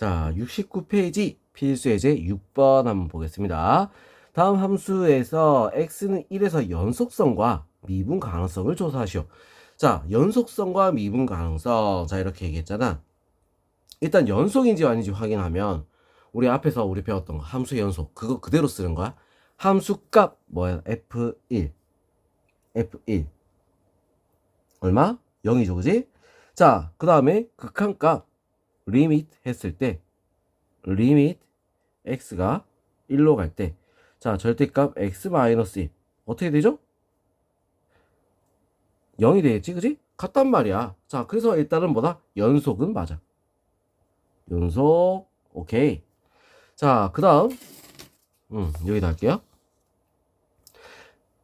자, 69페이지 필수 예제 6번 한번 보겠습니다. 다음 함수에서 x는 1에서 연속성과 미분 가능성을 조사하시오. 자, 연속성과 미분 가능성. 자, 이렇게 얘기했잖아. 일단 연속인지 아닌지 확인하면 우리 앞에서 우리 배웠던 거 함수 연속 그거 그대로 쓰는 거야. 함수 값 뭐야? f1 f1 얼마? 0이죠, 그지? 자, 그 다음에 극한값 리밋 했을 때 리밋 x가 1로 갈 때 자, 절대값 x-1 어떻게 되죠? 0이 되겠지, 그지? 같단 말이야. 자, 그래서 일단은 뭐다? 연속은 맞아. 연속, 오케이. 자, 그 다음, 음, 여기다 할게요.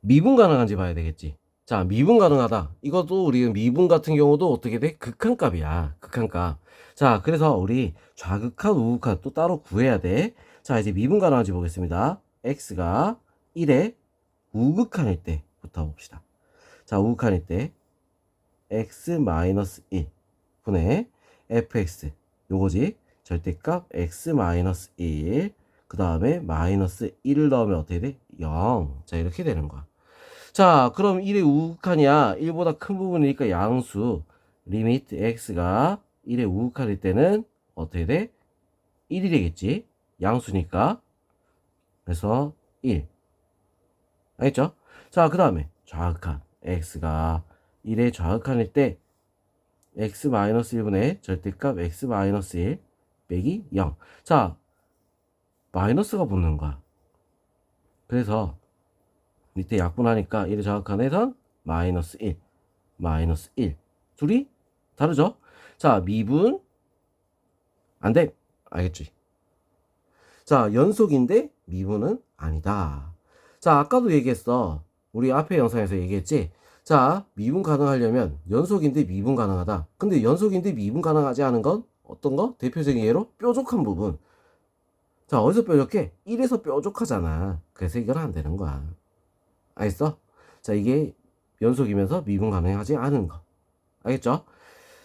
미분 가능한지 봐야 되겠지. 자, 미분 가능하다. 이것도 우리 미분 같은 경우도 어떻게 돼? 극한값이야. 극한값. 자, 그래서 우리 좌극한, 우극한 또 따로 구해야 돼. 자, 이제 미분 가능한지 보겠습니다. x가 1에 우극한일 때부터 봅시다. 자, 우극한일 때 x-1 분의 fx 요거지. 절대값 x-1 그 다음에 마이너스 1을 넣으면 어떻게 돼? 0. 자, 이렇게 되는 거야. 자, 그럼 1의 우극한이야. 1보다 큰 부분이니까 양수. 리미트 x가 1의 우극한일 때는 어떻게 돼? 1이 되겠지. 양수니까. 그래서 1. 알겠죠? 자, 그 다음에 좌극한. x가 1의 좌극한일 때 x-1분의 절대값 x-1 빼기 0. 자, 마이너스가 붙는 거야. 그래서 밑에 약분하니까 1의 좌극한에서 마이너스 1, 마이너스 1. 둘이 다르죠? 자, 미분 안 돼. 알겠지? 자, 연속인데 미분은 아니다. 자, 아까도 얘기했어. 우리 앞에 영상에서 얘기했지? 자, 미분 가능하려면 연속인데 미분 가능하다. 근데 연속인데 미분 가능하지 않은 건 어떤 거? 대표적인 예로 뾰족한 부분. 자, 어디서 뾰족해? 1에서 뾰족하잖아. 그래서 이건 안 되는 거야. 알겠어? 자, 이게 연속이면서 미분 가능하지 않은 거. 알겠죠?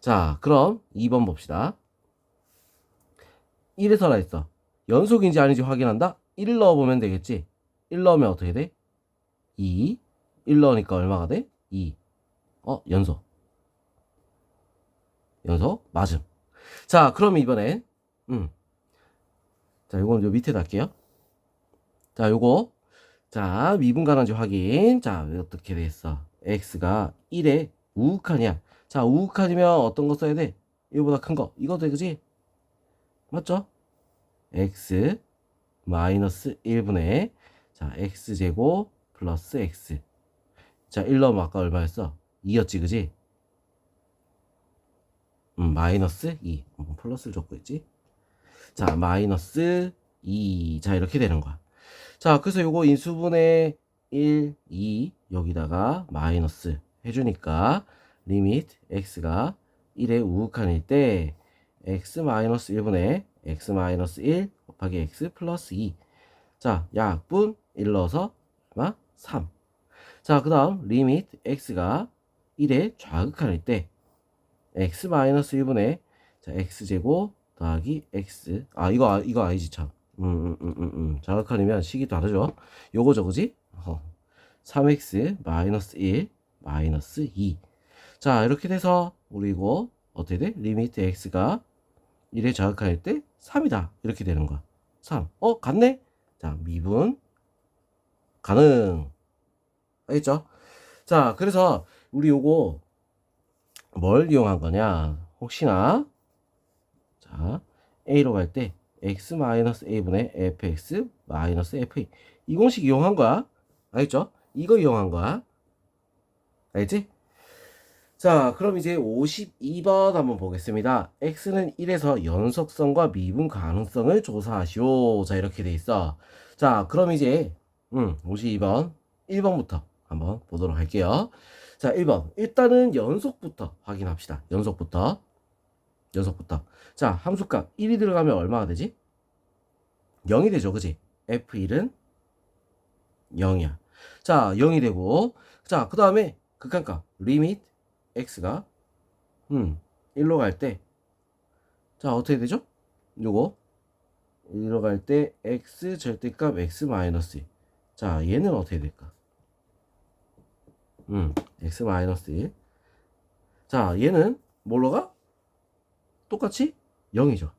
자, 그럼 2번 봅시다. 1에서라 했어. 연속인지 아닌지 확인한다? 1 넣어보면 되겠지? 1 넣으면 어떻게 돼? 2. 1 넣으니까 얼마가 돼? 2. 어, 연속. 연속? 맞음. 자, 그럼 이번엔, 음. 자, 요거는 요 밑에다 할게요. 자, 요거. 자, 미분 가능한지 확인. 자, 어떻게 됐어? x가 1에 우극한이야. 자, 우극한이면 어떤 거 써야 돼? 이거보다 큰 거. 이거 돼, 그지? 맞죠? x 마이너스 1분의 자, x제곱 플러스 x. 자, 1 넣으면 아까 얼마였어? 2였지, 그지? 음, 마이너스 2. 음, 플러스를 적고 있지? 자, 마이너스 2. 자, 이렇게 되는 거야. 자, 그래서 요거 인수분의 1, 2 여기다가 마이너스 해주니까 리미트 x가 1의 우극한일 때 x 마이너스 1분의 x 마이너스 1 곱하기 x 플러스 2. 자, 약분 1 넣어서 얼마? 3. 자, 그 다음 리미트 x가 1의 좌극한일 때 x 마이너스 1분의 자, x제곱 더하기 x 아 이거 아- 이거 아니지 참 음, 음, 음, 음, 음. 자극한이면 식이 다르죠. 요거죠 그지? 어. 3x 마이너스 1 마이너스 2 자 이렇게 돼서 우리 이거 어떻게 돼? 리미트 x가 1의 자극한일 때 3이다. 이렇게 되는 거야. 3 어 같네? 자 미분 가능. 알겠죠? 자 그래서 우리 요거 뭘 이용한 거냐? 혹시나 자 a로 갈 때 x 마이너스 a분의 fx 마이너스 fa 이 공식 이용한 거야. 알겠죠? 이거 이용한 거야. 알겠지? 자, 그럼 이제 52번 한번 보겠습니다. x는 1에서 연속성과 미분 가능성을 조사하시오. 자, 이렇게 돼 있어. 자, 그럼 이제 음, 52번 1번부터 한번 보도록 할게요. 자, 1번. 일단은 연속부터 확인합시다. 연속부터. 연속부터. 자, 함수값 1이 들어가면 얼마가 되지? 0이 되죠. 그지? F1은 0이야. 자, 0이 되고. 자, 그 다음에 극한값. 리밋 x가 음, 1로 갈 때. 자, 어떻게 되죠? 요거 1로 갈 때 x 절대값 x 마이너스 1. 자, 얘는 어떻게 될까? 음, x 마이너스 1. 자, 얘는 뭘로 가? 똑같이 0이죠.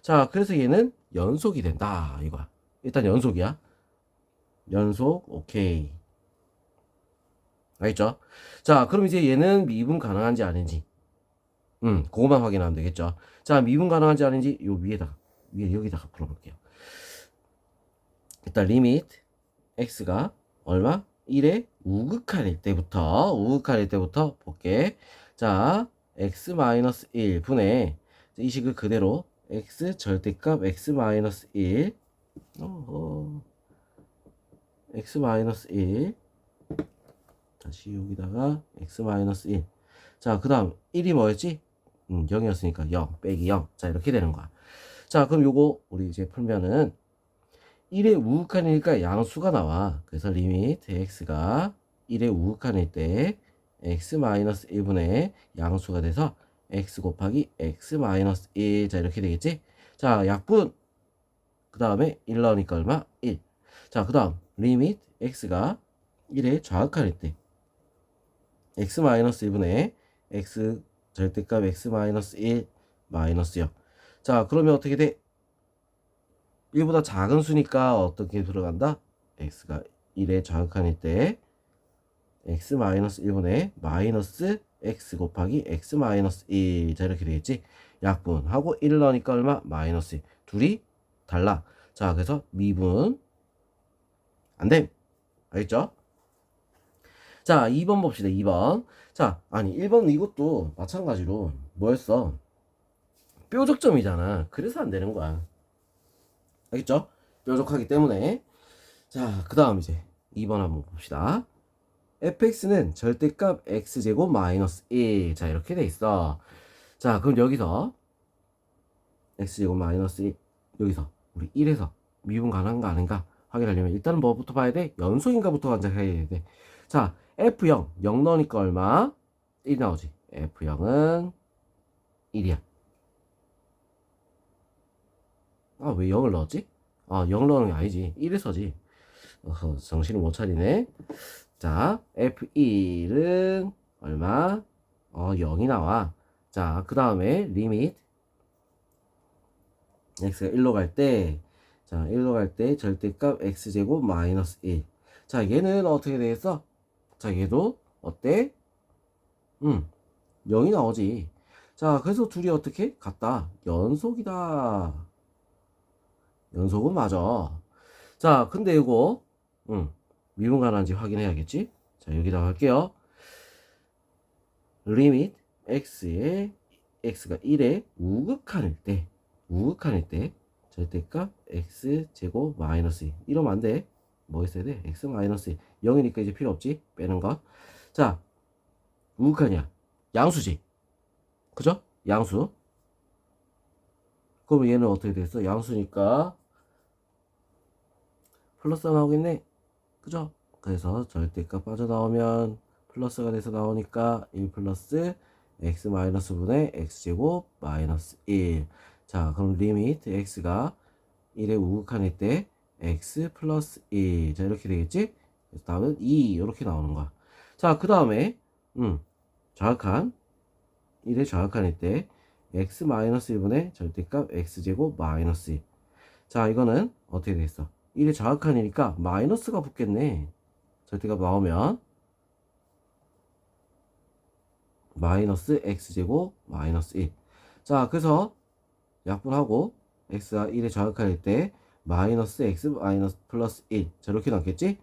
자, 그래서 얘는 연속이 된다. 이거야. 일단 연속이야. 연속, 오케이. 알겠죠? 자, 그럼 이제 얘는 미분 가능한지 아닌지. 음, 그거만 확인하면 되겠죠. 자, 미분 가능한지 아닌지 요 위에다가, 위에 여기다가 풀어볼게요. 일단 리밋 x가 얼마? 1에 우극한일 때부터, 우극한일 때부터 볼게. 자, x-1 분의 이 식을 그대로 x 절대값 x-1 어허. x-1 다시 여기다가 x-1 자, 그 다음 1이 뭐였지? 음, 0이었으니까 0 빼기 0. 자, 이렇게 되는 거야. 자, 그럼 요거 우리 이제 풀면은 1의 우극한이니까 양수가 나와. 그래서 리미트 x가 1의 우극한일 때 x-1분의 양수가 돼서 x 곱하기 x-1. 자, 이렇게 되겠지? 자, 약분. 그 다음에 1 나오니까 얼마? 1. 자, 그 다음 리미트 x가 1의 좌극한일 때 x-1분의 x 절대값 x-1 마이너스 0. 자, 그러면 어떻게 돼? 1보다 작은 수니까 어떻게 들어간다? x가 1의 좌 극한일 때 x-1분의 마이너스 x 곱하기 x-1 자 이렇게 되겠지? 약분하고 1 넣으니까 얼마? 마이너스 1. 둘이 달라. 자, 그래서 미분 안 됨. 알겠죠? 자, 2번 봅시다. 2번. 자, 아니 1번 이것도 마찬가지로 뭐였어? 뾰족점이잖아. 그래서 안 되는 거야. 알겠죠? 뾰족하기 때문에. 자, 그 다음 이제 2번 한번 봅시다. Fx는 절대값 x제곱 마이너스 1. 자, 이렇게 돼 있어. 자, 그럼 여기서 x제곱 마이너스 1. 여기서 우리 1에서 미분 가능한가 아닌가 확인하려면 일단은 뭐부터 봐야 돼? 연속인가부터 먼저 해야 돼. 자, f0. 0 넣으니까 얼마? 1 나오지. f0은 1이야. 아, 왜 0을 넣었지? 아, 0 넣는 게 아니지. 1에서지. 어허, 정신을 못 차리네. 자, F1은 얼마? 어, 0이 나와. 자, 그 다음에 리밋 x가 1로 갈 때, 자, 1로 갈 때 절대값 x제곱 마이너스 1. 자, 얘는 어떻게 되겠어? 자, 얘도 어때? 음, 0이 나오지. 자, 그래서 둘이 어떻게? 같다. 연속이다. 연속은 맞아. 자, 근데 이거, 음, 미분 가능한지 확인해야겠지? 자, 여기다가 할게요. 리밋 x에 x가 1에 우극한일 때, 우극한일 때, 절대값 x 제곱 마이너스 2. 이러면 안 돼. 뭐 있어야 돼? x 마이너스 2. 0이니까 이제 필요 없지? 빼는 거. 자, 우극한이야. 양수지. 그죠? 양수. 그럼 얘는 어떻게 됐어? 양수니까 플러스 나오겠네. 그죠? 그래서 절대값 빠져나오면 플러스가 돼서 나오니까 1 플러스 x 마이너스 분의 x제곱 마이너스 1. 자, 그럼 리미트 x가 1의 우극한일 때 x 플러스 1. 자, 이렇게 되겠지? 그래서 다음은 2. 이렇게 나오는 거야. 자, 그 다음에, 음, 좌극한. 1의 좌극한일 때 x 마이너스 1분의 절대값 x제곱 마이너스 1. 자, 이거는 어떻게 되겠어? 1의 좌극한이니까 마이너스가 붙겠네. 절대값 나오면 마이너스 x제곱 마이너스 1. 자, 그래서 약분하고 x가 1의 좌극한일 때 마이너스 x 마이너스 플러스 1. 자, 이렇게 남겠지?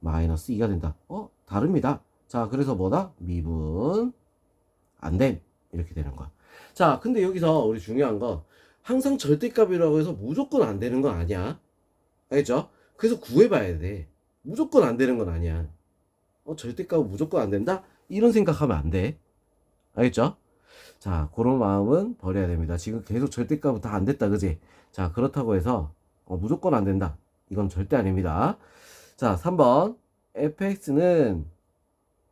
마이너스 2가 된다. 어? 다릅니다. 자, 그래서 뭐다? 미분 안 됨. 이렇게 되는 거야. 자, 근데 여기서 우리 중요한 거 항상 절대값이라고 해서 무조건 안 되는 건 아니야. 알겠죠? 그래서 구해봐야 돼. 무조건 안 되는 건 아니야. 어, 절대값 무조건 안 된다? 이런 생각하면 안 돼. 알겠죠? 자, 그런 마음은 버려야 됩니다. 지금 계속 절대값은 다 안 됐다, 그지? 자, 그렇다고 해서 어, 무조건 안 된다. 이건 절대 아닙니다. 자, 3번. fx는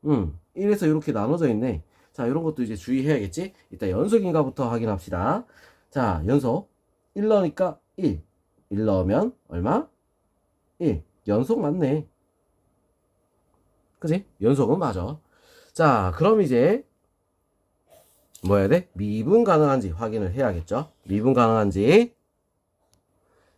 음, 1에서 이렇게 나눠져 있네. 자, 이런 것도 이제 주의해야겠지? 일단 연속인가부터 확인합시다. 자, 연속 1 넣으니까 1. 1 넣으면 얼마? 1. 연속 맞네. 그지? 연속은 맞아. 자, 그럼 이제 뭐 해야 돼? 미분 가능한지 확인을 해야겠죠? 미분 가능한지.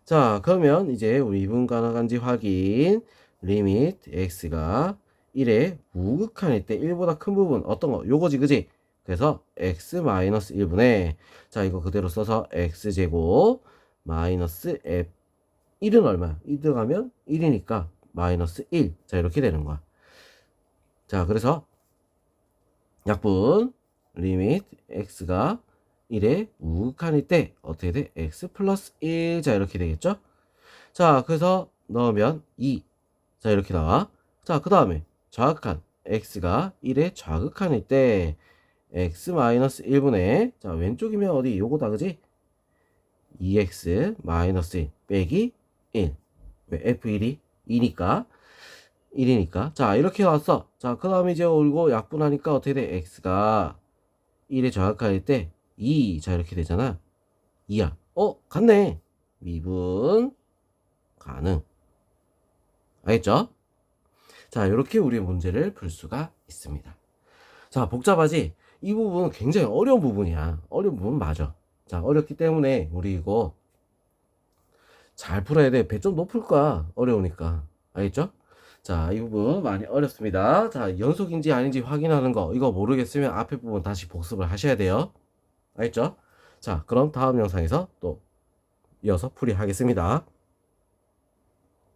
자, 그러면 이제 미분 가능한지 확인. 리밋 x가 1에 우극한일 때 1보다 큰 부분 어떤 거? 요거지, 그지? 그래서 x 마이너스 1분의 자, 이거 그대로 써서 x제곱 마이너스 f 1은 얼마야? 1 들어가면 1이니까 마이너스 1. 자, 이렇게 되는 거야. 자, 그래서 약분 리밋 x가 1에 우극한일 때 어떻게 돼? x 플러스 1. 자, 이렇게 되겠죠? 자, 그래서 넣으면 2. 자, 이렇게 나와. 자, 그 다음에 좌극한 x가 1에 좌극한일 때 x 마이너스 1분의 자, 왼쪽이면 어디 요거다, 그지? 2x 마이너스 1 빼기 1. 왜 f1이 2니까 1이니까. 자, 이렇게 나왔어. 자, 그 다음에 이제 올고 약분하니까 어떻게 돼? x가 1에 좌극할 때 2. 자, 이렇게 되잖아. 2야. 어, 같네. 미분 가능. 알겠죠? 자, 이렇게 우리 문제를 풀 수가 있습니다. 자, 복잡하지? 이 부분은 굉장히 어려운 부분이야. 어려운 부분 맞아. 자, 어렵기 때문에 우리 이거 잘 풀어야 돼. 배 좀 높을 거야. 어려우니까. 알겠죠? 자, 이 부분 많이 어렵습니다. 자, 연속인지 아닌지 확인하는 거. 이거 모르겠으면 앞에 부분 다시 복습을 하셔야 돼요. 알겠죠? 자, 그럼 다음 영상에서 또 이어서 풀이하겠습니다.